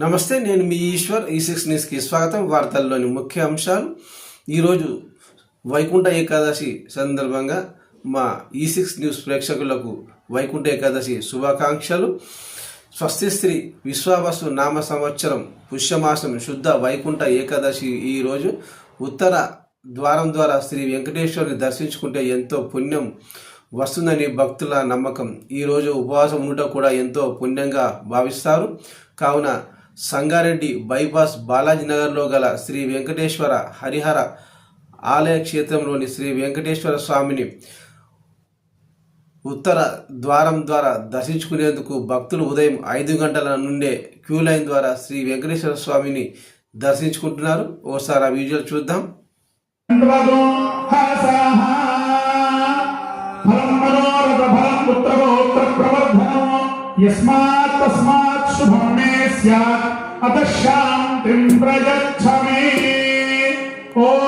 నమస్తే నేను మీ ఈశ్వర్ ఈ సిక్స్ న్యూస్కి స్వాగతం. వార్తల్లోని ముఖ్య అంశాలు. ఈరోజు వైకుంఠ ఏకాదశి సందర్భంగా మా ఈ సిక్స్ న్యూస్ ప్రేక్షకులకు వైకుంఠ ఏకాదశి శుభాకాంక్షలు. స్వస్తి శ్రీ విశ్వావసు నామ సంవత్సరం పుష్యమాసం శుద్ధ వైకుంఠ ఏకాదశి ఈరోజు. ఉత్తర ద్వారం ద్వారా శ్రీ వెంకటేశ్వరుని దర్శించుకుంటే ఎంతో పుణ్యం వస్తుందని భక్తుల నమ్మకం. ఈరోజు ఉపవాసం ఉండటం కూడా ఎంతో పుణ్యంగా భావిస్తారు. కావున సంగారెడ్డి బైపాస్ బాలాజీనగర్లో గల శ్రీ వెంకటేశ్వర హరిహర ఆలయ క్షేత్రంలోని శ్రీ వెంకటేశ్వర స్వామిని ఉత్తర ద్వారం ద్వారా దర్శించుకునేందుకు భక్తులు ఉదయం ఐదు గంటల నుండే క్యూ లైన్ ద్వారా శ్రీ వెంకటేశ్వర స్వామిని దర్శించుకుంటున్నారు. ఓసారి ఆ వీడియోలు చూద్దాం. తస్మాత్. शुभं मे स्यात्। अतः शान्तिं प्रयच्छ मे ॐ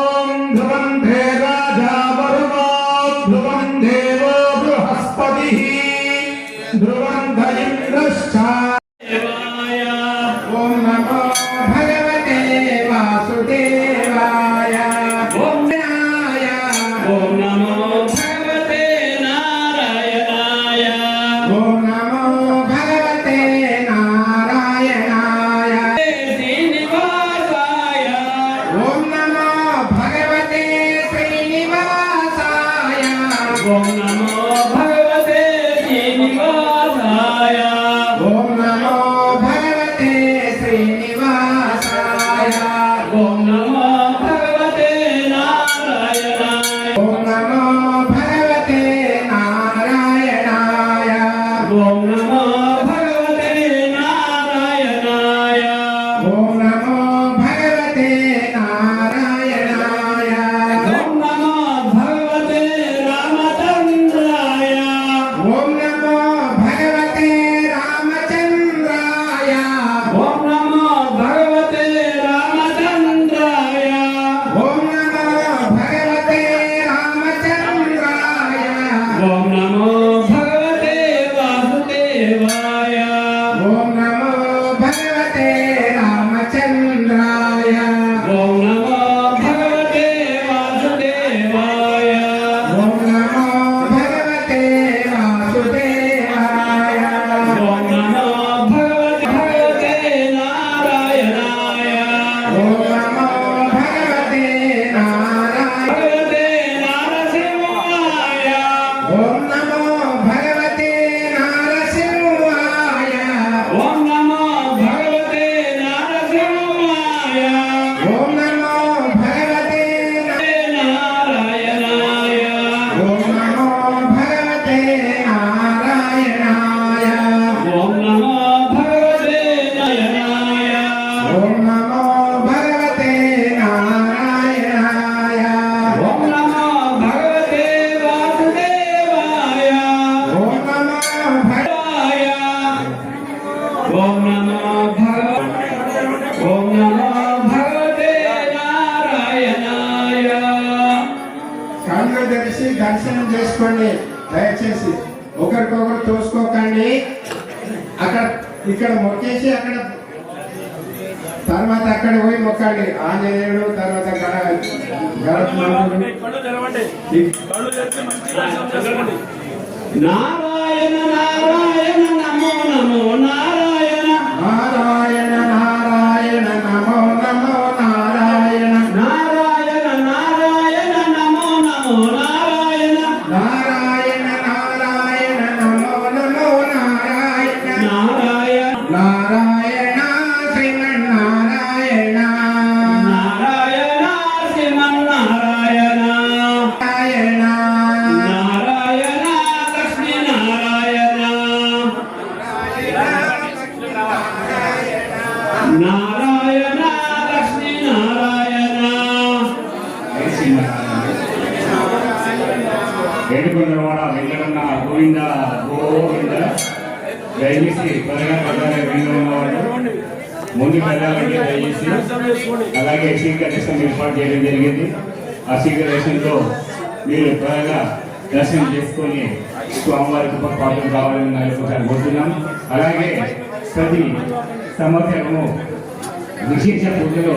కళ్ళు తెరిచి దర్శనం చేసుకోండి. దయచేసి ఒకరికొకరు తోసుకోకండి. అక్కడ ఇక్కడ మొక్కేసి అక్కడ తర్వాత అక్కడ పోయి మొక్కండి. ఆంజనేయుడు తర్వాత గణ గోవింద గోవింద. దయచేసి త్వరగా త్వరగా వీళ్ళు ఉన్నవాడు ముందుకు వెళ్ళాలంటే దయచేసి అలాగే శీఘ్ర దర్శనం ఏర్పాటు చేయడం జరిగింది. ఆ శీఘ్ర దర్శనంలో మీరు త్వరగా దర్శనం చేసుకొని స్వామివారి కృప పాత్ర కావాలని ఒకసారి కోరుతున్నాం. అలాగే ప్రతి సంవత్సరము విశేష పూజలు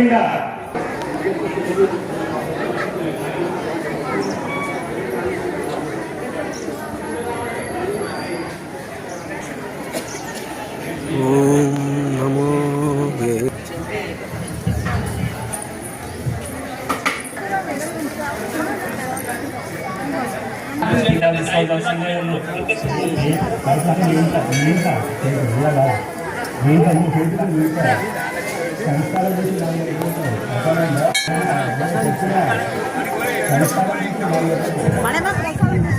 보입니다. 이단에 살아가시는 말씀을 말씀을 이용자 이용자 이용자 이용자 이용자 పైసలు ఇస్తున్నావా? ఆ?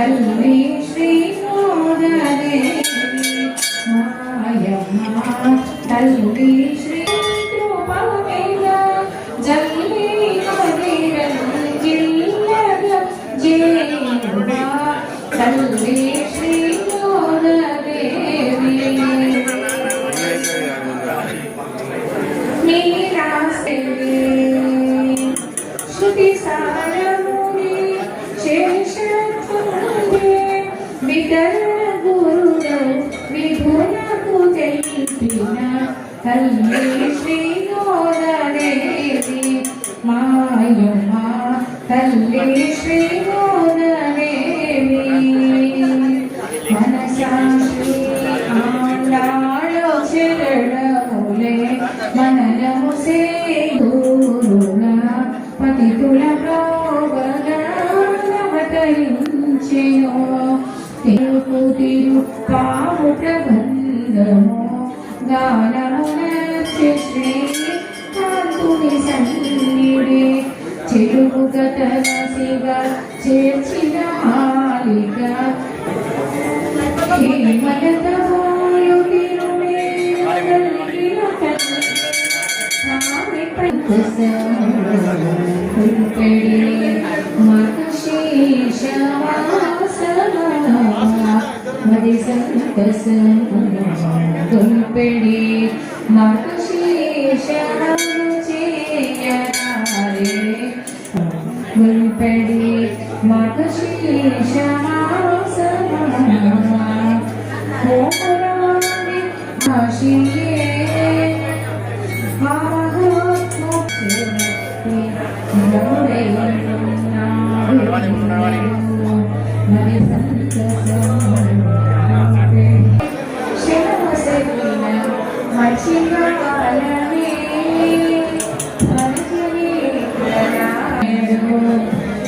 Hello. తల్లి శ్రీ గోదాదేవి మాయమ్మ తల్లి శ్రీ గానము నర్చి శ్రీ కాంతుని సన్నిధి చెరుపు కథనసిగా చేర్చిన మాలిక దుల్పెడి തുൽപ്പിടി മകശീഷേ തുൽപ്പിടി മകശീഷ ശിയേ മഹ